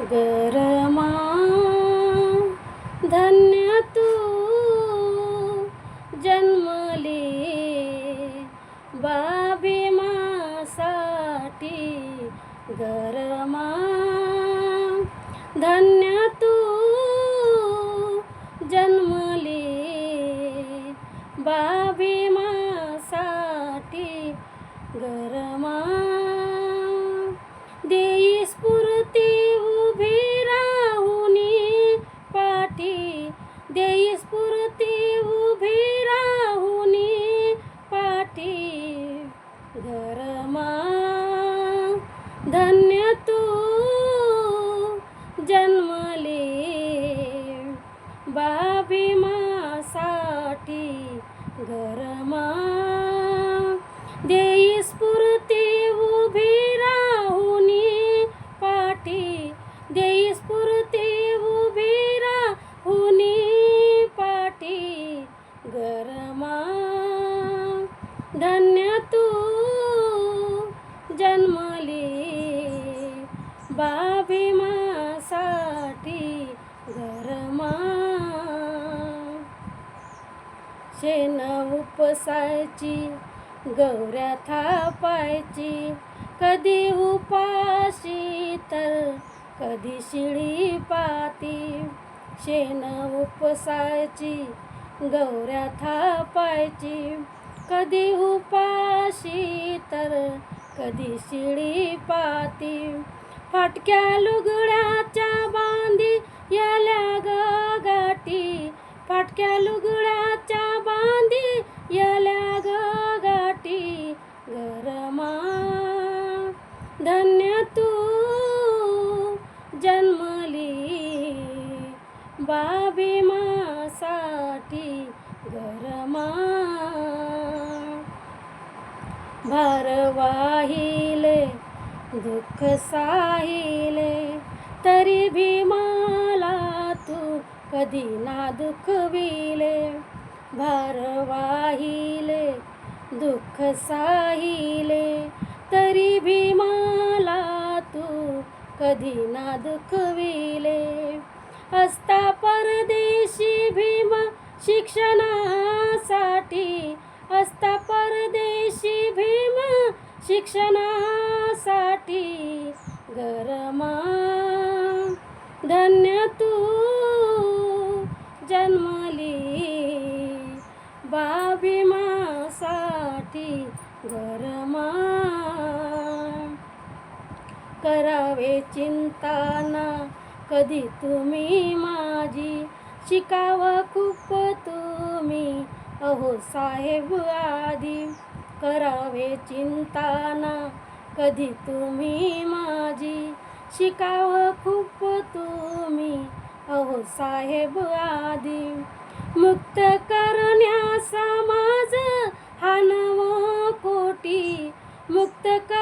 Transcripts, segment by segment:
गरमा धन्य तू जन्मली बाबी मासाठी गरमा धन्य तू जन्मली बाबी मासाठी गर बाबी मासाठी गरमा. देई स्फूर्ती उभी राहुनी पाठी देई स्फूर्ती उभी राहुनी पाठी गरमा. धन्य तू जन्मली बाबी मासाठी शेण उपसायची गौऱ्या थापायची. कधी उपाशी तर कधी शिळी पाती. शेण उपसायची गौऱ्या थापायची. कधी उपाशी तर कधी शिळी पाती. फाटक्या लुगड्या भार वाहिले दुःख साहिले तरी भीमाला तू कधी ना दुखविले. भार वाहिले दुःख साहिले तरी भीमाला तू कधी ना दुखविले. असता परदेशी शिक्षणासाठी गरमा धन्य तू जन्मली. बाबीमासाठी गरमा करावे चिंताना. कधी तुम्ही माझी शिकावं खूप तुम्ही. अहो साहेब आधी करावे चिंताना. कधी तुम्ही माझी शिकाव खूप तुम्ही. अहो साहेब आधी मुक्त करण्या समाज हा नवकोटी मुक्त कर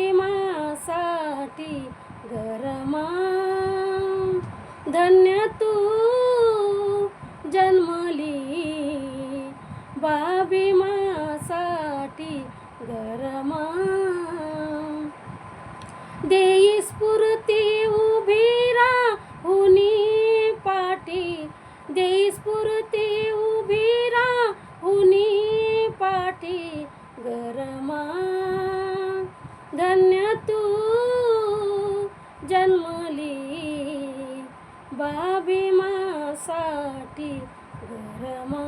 बाबी गरमा. धन्य तू जन्मली. बाबी मासाठी गरमा. देई स्फूर्ती जन्मली बाबी मासाठी गरमा